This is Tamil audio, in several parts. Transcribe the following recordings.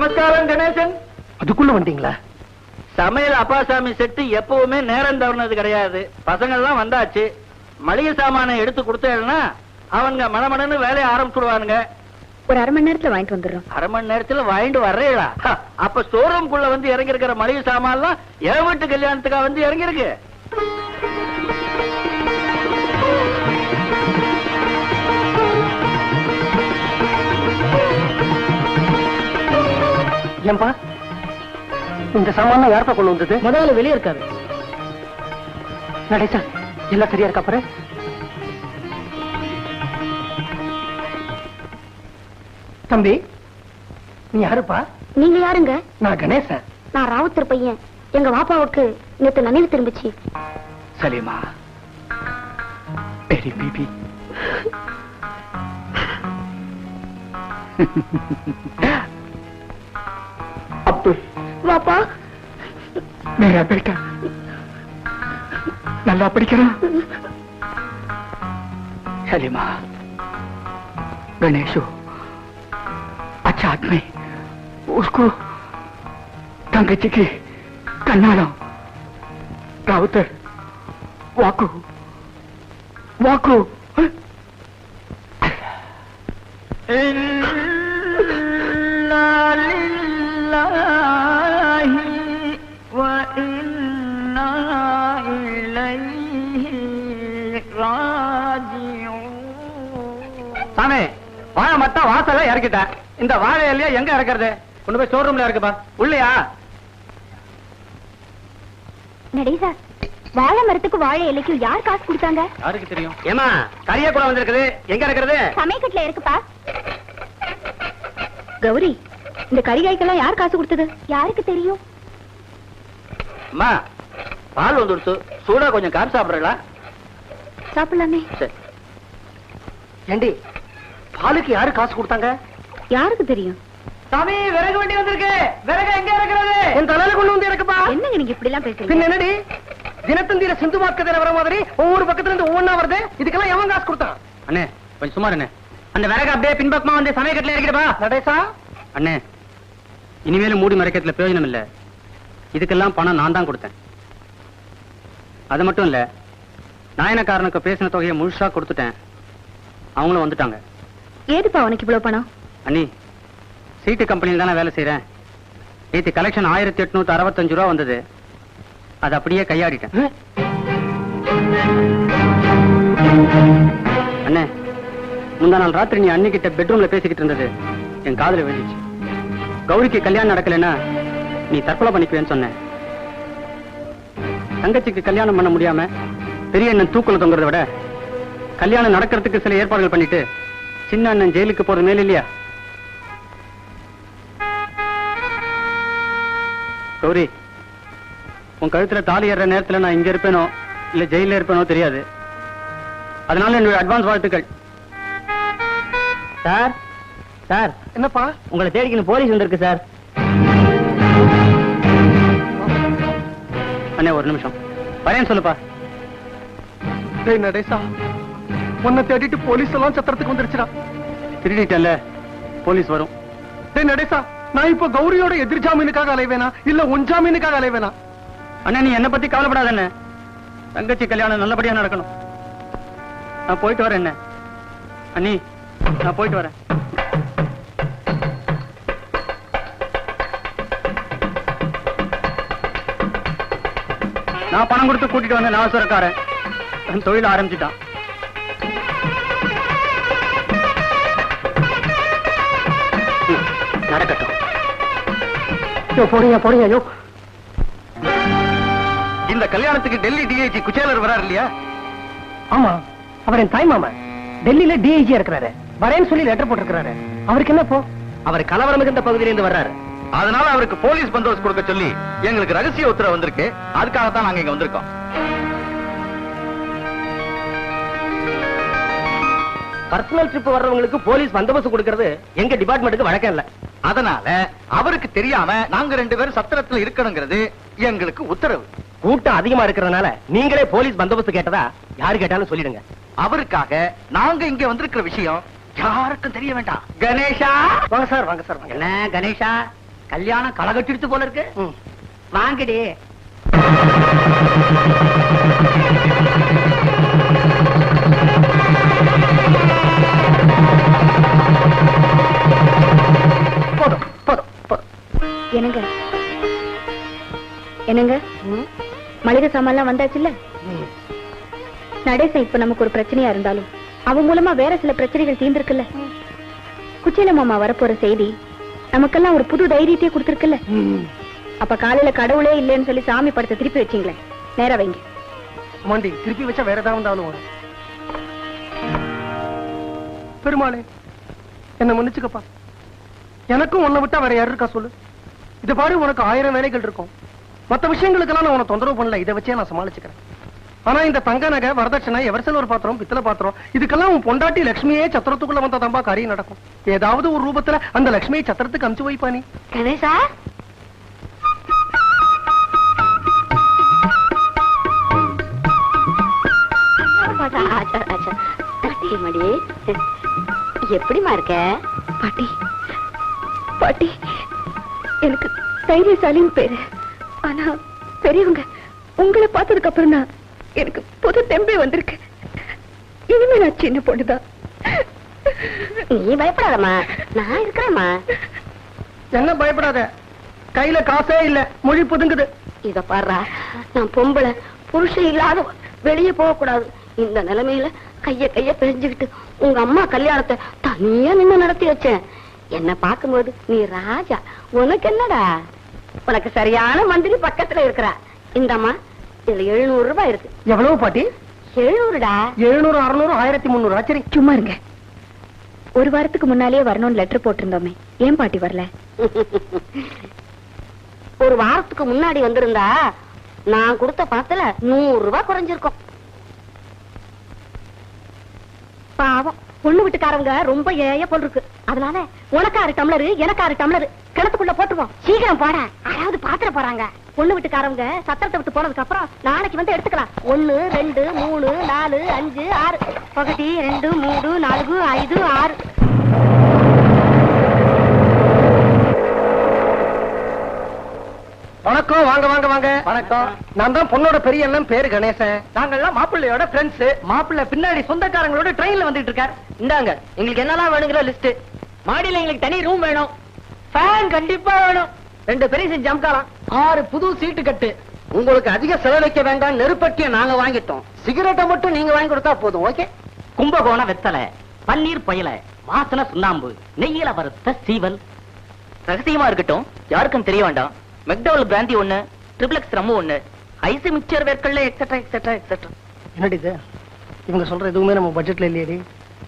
நமஸ்காரம் கணேசன். அதுக்குள்ள வந்தீங்களா? சமையல் அப்பாசாமி செட்டு எப்பவுமே நேரம் தவறினது கிடையாது. பசங்க எல்லாம் வந்தாச்சு. மளிகை சாமானை எடுத்து கொடுத்தேன்னா அவங்க மணமணன்னு வேலையை ஆரம்பிச்சுடுவானுங்க. ஒரு அரை மணி நேரத்துல வாங்கிட்டு வந்துடுறோம். அரை மணி நேரத்துல வாங்கிட்டு வர்றீங்களா? அப்ப ஸ்டோரூம்குள்ள வந்து இறங்கி இருக்கிற மளிகை சாமான்லாம் என் வீட்டு கல்யாணத்துக்கா வந்து இறங்கி ஏன்பா இந்த சாமான யார்ப்பா கொண்டு வந்தது? முதல்ல வெளியே இருக்காரு. நடேசா எல்லாம் சரியா இருக்கா பாரு? தம்பி நீ யாருப்பா? நீங்க யாருங்க? நான் கணேசன் நான் ராவுத்தர் பையன். எங்க வாப்பாவுக்கு நேத்து நினைவு திரும்பிச்சு. சலீமா பெரி பிபி. அப்பு வாப்பா मेरा बेटा நல்லா படிக்கிறான் சலிமா गणेशो अच्छा आदमी उसको தங்கச்சி की கண்ணாலம் ராவுத்தர் வாக்கு வாக்கு சாமி வாழை மட்டும் வாசல்ல இறக்கிட்டேன். இந்த வாழை இல்லையா எங்க இறக்குறது? கொண்டு போய் ஷோரூம்ல இருக்குப்பா உள்ளையா? நடேசா வாழை மரத்துக்கு வாழை இலைக்கும் யார் காசு கொடுத்தாங்க? யாருக்கு தெரியும்? ஏமா கரிய கூட வந்திருக்குது. எங்க இருக்கிறது சமயக்கட்டுல இருக்குப்பா. கௌரி இந்த கரிகாய்க்கெல்லாம் யார் காசு கொடுத்தது? யாருக்கு தெரியும்? அம்மா பால் வந்துடுச்சு. சூடா கொஞ்சம் கார் சாப்பிடுறீங்களா? சாப்பிடலாமே. சரி. ஏண்டி பாலுக்கு யாரு காசு கொடுத்தாங்க? யாருக்கு தெரியும்? சாமி விறகு வண்டி வந்திருக்கு. விறகு எங்க இருக்கிறது? என் தலையில கொண்டு வந்து இருக்குப்பா என்னங்க நீங்க இப்படி எல்லாம் பின்ன பேசுறீங்க என்னடி? தினத்தந்தியில சிந்து மார்க்கத்தில் வர மாதிரி ஒவ்வொரு பக்கத்துல இருந்து ஒவ்வொன்னா வருது. இதுக்கெல்லாம் எவன் காசு கொடுத்தான்? அண்ணே கொஞ்சம் சுமார் அண்ணே அந்த விறகு அப்படியே பின்பக்கமா வந்து சமயக்கட்டில இறக்கிடுப்பா நடேசா? அண்ணே இனிமேலும் மூடி மறைக்கிறதுல பிரயோஜனம் இல்ல. இதுக்கெல்லாம் பணம் நான் தான் கொடுத்தேன். அது மட்டும் இல்ல நாயனக்காரனுக்கு பேசின தொகையை முழுசா கொடுத்துட்டேன். அவங்களும் வந்துட்டாங்க. ஏதுப்பா உனக்கு இவ்வளவு பணம்? அண்ணி சீட்டு கம்பெனியில் தானே வேலை செய்றேன். நேற்று கலெக்ஷன் ஆயிரத்தி எட்நூத்தி அறுபத்தஞ்சு ரூபா வந்தது. அது அப்படியே கையாடிட்டேன். அண்ணே முந்தா நாள் ராத்திரி நீ அன்னிக்கிட்ட பெட்ரூம்ல பேசிக்கிட்டு இருந்தது. என் காதுல விழுந்துச்சு. கௌரிக்கு கல்யாணம் நடக்கலைன்னா நீ தற்கொலை பண்ணிக்குவேன்னு சொன்னேன். தங்கச்சிக்கு கல்யாணம் பண்ண முடியாம பெரிய அண்ணன் தூக்குல தொங்குறத விட கல்யாணம் நடக்கிறதுக்கு சில ஏற்பாடுகள் பண்ணிட்டு சின்ன அண்ணன் ஜெயிலுக்கு போறது மேல இல்லையா? கௌரி உன் கழுத்துல தாலி ஏற நேரத்துல நான் இங்க இருப்பேனோ இல்ல ஜெயில இருப்பேனோ தெரியாது. அதனால என்னுடைய அட்வான்ஸ் வாழ்த்துக்கள். சார்? சார். என்னப்பா? உங்களை தேடிக்கணும் போலீஸ் வந்திருக்கு சார். அண்ணே ஒரு நிமிஷம். வரேன் சொல்லுப்பா. டேய் நடேசா. உன்னை தேடிட்டு போலீஸ் எல்லாம் சத்திரத்துக்கு வந்துருச்சுடா. திருடிட்டல்ல போலீஸ் வரும். டேய் நடேசா நான் இப்ப கௌரியோட எதிர் ஜாமீனுக்காக அலைவேனா? இல்ல உன் ஜாமீனுக்காக அலைவேனா? அண்ணா நீ என்ன பத்தி கவலைப்படாத அண்ணே தங்கச்சி கல்யாணம் நல்லபடியா நடக்கணும். நான் போயிட்டு வரேன் என்ன அண்ணி நான் போயிட்டு வரேன். நான் பணம் கொடுத்து கூட்டிட்டு வந்த நாசரக்காரன் தன் தொழில் ஆரம்பிச்சிட்டான். நடக்கட்டும். போறீங்க யோ. இந்த கல்யாணத்துக்கு டெல்லி டிஐஜி குச்சேலர் வராரு இல்லையா? ஆமா அவர் என் தாய் மாமன் டெல்லியில டிஐஜியா இருக்கிறாரு. வரேன்னு சொல்லி லெட்டர் போட்டிருக்கிறாரு. அவருக்கு என்ன போ? அவர் கலவரம் மிகுந்த பகுதியிலிருந்து வர்றாரு. அதனால அவருக்கு போலீஸ் பந்தோபஸ்து கொடுக்க சொல்லி எங்களுக்கு ரகசிய உத்தரவு வந்திருக்கு. அதுக்காகத்தான் நாங்க இங்க வந்திருக்கோம். பர்சனல் ட்ரிப் வர்றவங்களுக்கு போலீஸ் பந்தோபஸ்து கொடுக்கறது எங்க டிபார்ட்மெண்ட்டுக்கு வழக்கம் இல்ல. அதனால அவருக்கு தெரியாம நாங்க ரெண்டு பேரும் சத்திரத்துல இருக்கணுங்கிறது எங்களுக்கு உத்தரவு. கூட்டம் அதிகமா இருக்கிறதுனால நீங்களே போலீஸ் பந்தோபஸ்து கேட்டதா யாரு கேட்டாலும் சொல்லிடுங்க. அவருக்காக நாங்க இங்க வந்திருக்கிற விஷயம் யாருக்கும் தெரிய வேண்டாம். கணேஷா? வாங்க சார் வாங்க சார் என்ன கணேஷா? கல்யாணம் களகட்டிடுத்து போல இருக்கு. வாங்கடி. போதும் போதும் போதும். என்னங்க? என்னங்க? ம், மளிகை சாமான்லாம் வந்தாச்சுல்ல? ம். நடேசன் இப்ப நமக்கு ஒரு பிரச்சனையா இருந்தாலும் அவன் மூலமா வேற சில பிரச்சனைகள் தீர்ந்திருக்குல்ல? குச்சேல மாமா வரப்போற செய்தி நமக்கெல்லாம் ஒரு புது தைரியத்தையே கொடுத்திருக்குல்ல. அப்ப காலையில கடவுளே இல்லைன்னு சொல்லி சாமி படத்தை திருப்பி வச்சீங்களே நேரா வைங்க. மாண்டி திருப்பி வச்சா வேற ஏதாவது வந்தாலும் வரும் பெருமாளே என்ன மன்னிச்சுக்கப்பா. எனக்கும் உன்னை விட்டா வேற யாரு இருக்கா சொல்லு? இத பாரு உனக்கு ஆயிரம் வேலைகள் இருக்கும். மத்த விஷயங்களுக்கெல்லாம் நான் உன தொந்தரவு பண்ணல. இதை வச்சே நான் சமாளிச்சுக்கிறேன். ஆனா இந்த தங்க நகை வரதட்சணை எவர்சல் ஒரு பாத்திரம் பித்தளை பாத்திரம் இதுக்கெல்லாம் உன் பொண்டாட்டி லட்சுமியே சத்திரத்துக்குள்ள வந்த தம்பா காரியம் நடக்கும். ஏதாவது ஒரு ரூபத்துல அந்த லட்சுமியை சத்திரத்துக்கு அமுச்சு வைப்பா நீ கணேசா? மடி. எப்படிமா இருக்க? பாட்டி பாட்டி எனக்கு தைரியசாலின்னு பேரு. ஆனா பெரியவங்க உங்களை பார்த்ததுக்கு அப்புறம் தான் எனக்கு புது தெம்பே வந்திருக்கு. இனிமே நான் சின்ன பொண்ணுதான் நீ பயப்படாதம்மா. நான் இருக்கிறேம்மா. என்ன பயப்படாத? கையில காசே இல்ல. மொழி புதுங்குது. இத பாருடா நான் பொம்பளை புருஷன் இல்லாத வெளியே போக கூடாது இந்த நிலைமையில கைய கைய பிரிஞ்சுக்கிட்டு உங்க அம்மா கல்யாணத்தை தனியா நின்னு நடத்தி வச்சேன். என்ன பார்க்கும்போது நீ ராஜா. உனக்கு என்னடா? உனக்கு சரியான மந்திரி பக்கத்துல இருக்கிறா. இந்தம்மா. இதுல எழுநூறு ரூபாய் இருக்கு. எவ்வளவு பாட்டி? எழுநூறுடா? எழுநூறு அறுநூறு ஆயிரத்தி முந்நூறு ஆச்சரி. சும்மா இருங்க. ஒரு வாரத்துக்கு முன்னாலேயே வரணும்னு லெட்டர் போட்டிருந்தோமே. ஏன் பாட்டி வரல? ஒரு வாரத்துக்கு முன்னாடி வந்திருந்தா நான் கொடுத்த பணத்துல நூறு ரூபாய் குறைஞ்சிருக்கும். பாவம். பொண்ணு வீட்டுக்காரங்க ரொம்ப ஏய போல் இருக்கு. அதனால உனக்காரு டம்ளரு எனக்காரு டம்ளரு கிணத்துக்குள்ள போட்டுருவோம். சீக்கிரம் போட. யாராவது பாத்திர போறாங்க. பொண்ணு வீட்டுக்காரவங்க சத்திரத்தை விட்டு போனதுக்கு அப்புறம் நாளைக்கு வந்து எடுத்துக்கலாம். ஒண்ணு ரெண்டு மூணு நாலு அஞ்சு ஆறு. ஒகட்டி ரெண்டு மூணு நாலு ஐந்து ஆறு. வணக்கம் வாங்க வாங்க வாங்க. வணக்கம். நான் தான் பொண்ணோட பெரிய எல்லாம் பேரு கணேசன். நாங்கெல்லாம் மாப்பிள்ளையோட ஃப்ரெண்ட்ஸ் மாப்பிள்ளை பின்னாடி சொந்தக்காரங்களோட ட்ரெயின்ல வந்துட்டு இருக்கார். இந்தாங்க எங்களுக்கு என்னெல்லாம் வேணுங்கிற லிஸ்ட் மாடியில எங்களுக்கு தனி ரூம் வேணும். ஃபேன் கண்டிப்பா வேணும். ரெண்டு பெரிய செஞ்சு அமுக்கலாம். ஆறு புது சீட்டு கட்டு. உங்களுக்கு அதிக செலவழிக்க வேண்டாம் நெருப்பட்டிய நாங்க வாங்கிட்டோம். சிகரெட்டை மட்டும் நீங்க வாங்கி கொடுத்தா போதும் ஓகே கும்பகோண வெத்தலை பன்னீர் பயல வாசன சுண்ணாம்பு நெய்யில வறுத்த சீவல். ரகசியமா இருக்கட்டும் யாருக்கும் தெரிய வேண்டாம். மெக்டவல் பிராந்தி ஒண்ணு ட்ரிபிளக்ஸ் ரம்மு ஒண்ணு ஐசி மிக்சர் வேர்க்கல்ல எக்ஸெட்ரா எக்ஸெட்ரா எக்ஸெட்ரா என்னடி இது? இவங்க சொல்ற எதுவுமே நம்ம பட்ஜெட்ல இல்லையடி.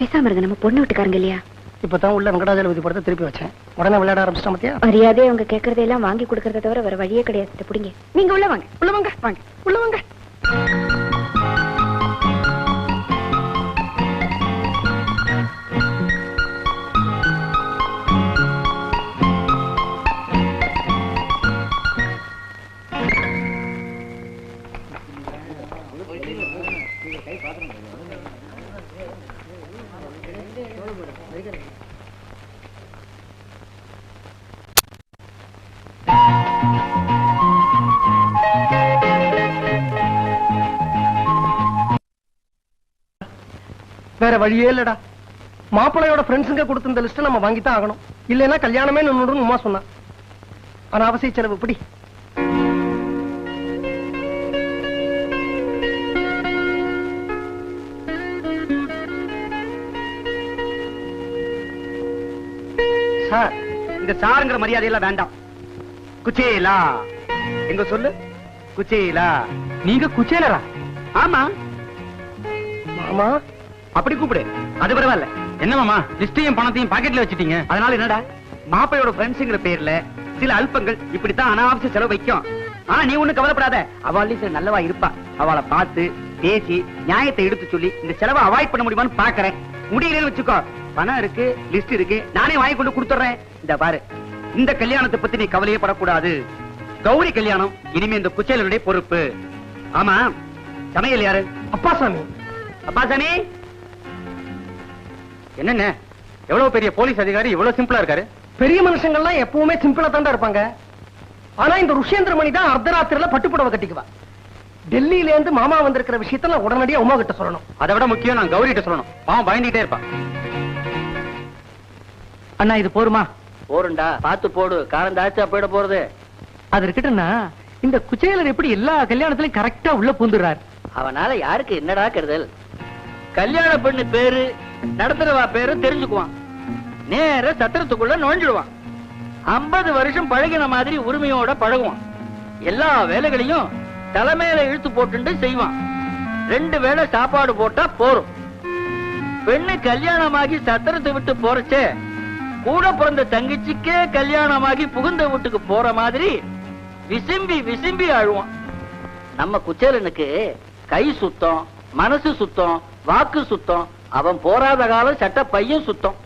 பேசாம இருங்க நம்ம பொண்ணு வீட்டுக்காரங்க இல்லையா? இப்பதான் உள்ள வெங்கடாஜலபதி படத்தை திருப்பி வச்சேன். உடனே விளையாட ஆரம்பிச்சிட்டா மத்தியா மரியாதை அவங்க கேக்குறதையெல்லாம் வாங்கி கொடுக்கறத தவிர வேற வழியே கிடையாது. புடிங்க பிடிங்க. நீங்க உள்ள வாங்க. உள்ள வாங்க. வாங்க. உள்ள வாங்க. வேற வழியே இல்லடா. மாப்பிள்ளையோட ஃப்ரெண்ட்ஸுங்க கொடுத்த இந்த லிஸ்ட் நம்ம வாங்கித்தான் ஆகணும். இல்லைன்னா கல்யாணமே நின்னுடும் உமா சொன்னா. ஆனா அவசிய செலவு இப்படி சார் இந்த சாருங்கிற மரியாதையெல்லாம் வேண்டாம். குச்சேலா. எங்க சொல்லு? குச்சேலா. நீங்க குச்சேலரா? ஆமா. மாமா அப்படி கூப்பிடு. அது பரவாயில்ல. என்ன மாமா லிஸ்டையும் பணத்தையும் பாக்கெட்ல வச்சிட்டீங்க? அதனால என்னடா? மாப்பையோட ஃப்ரெண்ட்ஸுங்கிற பேர்ல சில அல்பங்கள் இப்படித்தான் அனாவசிய செலவு வைக்கும். ஆனா நீ ஒண்ணு கவலைப்படாத. அவளையும் சில நல்லவா இருப்பா. அவளை பார்த்து பேசி நியாயத்தை எடுத்து சொல்லி இந்த செலவை அவாய்ட் பண்ண முடியுமான்னு பாக்குறேன். முடியலன்னு வச்சுக்கோ. பணம் இருக்கு லிஸ்ட் இருக்கு நானே வாங்கி கொண்டு கொடுத்துறேன் இந்த பாரு இந்த கல்யாணத்தை பத்தி நீ கவலையே படக்கூடாது. கௌரி கல்யாணம் இனிமே இந்த குச்சேலனுடைய பொறுப்பு. ஆமா சமையல் யாரு? அப்பா சாமி. அப்பாசாமி என்னண்ணே எவ்வளவு பெரிய போலீஸ் அதிகாரி இவ்வளவு சிம்பிளா இருக்காரு? பெரிய மனுஷங்கள்லாம் எப்பவுமே சிம்பிளா தாண்டா இருப்பாங்க. ஆனா இந்த ருஷேந்திர மணி தான் அர்த்தராத்திரில பட்டுப்புடவை கட்டிக்குவா. டெல்லியில இருந்து மாமா வந்திருக்கிற விஷயத்த நான் உடனடியா உமா கிட்ட சொல்லணும். அதை விட முக்கியம் நான் கௌரிட்ட சொல்லணும். பாவம் பயந்துகிட்டே இருப்பா. அண்ணா இது போருமா? போருண்டா. பார்த்து போடு. காரம் தாச்சா போயிட போறது. அது இருக்கட்டும்னா இந்த குச்சேலர் எப்படி எல்லா கல்யாணத்திலயும் கரெக்டா உள்ள பூந்துடுறாரு? அவனால யாருக்கு என்னடா கெடுதல்? கல்யாண பெண்ணு பேரு நடத்துறவா பேரு தெரிஞ்சுக்குவான். நேர சத்திரத்துக்குள்ள நுழைஞ்சிடுவான். ஐம்பது வருஷம் பழகின மாதிரி உரிமையோட பழகுவான். எல்லா வேலைகளையும் தலைமையில இழுத்து போட்டுண்டு செய்வான். ரெண்டு வேளை சாப்பாடு போட்டா போரும். பெண்ணு கல்யாணமாகி சத்திரத்தை விட்டு போறச்சே கூட பிறந்த தங்கச்சிக்கே கல்யாணமாகி புகுந்த வீட்டுக்கு போற மாதிரி விசும்பி விசும்பி அழுவான். நம்ம குச்சேலனுக்கு கை சுத்தம் மனசு சுத்தம் வாக்கு சுத்தம் அவன் போராத காலம் சட்ட பையன் சுத்தம்.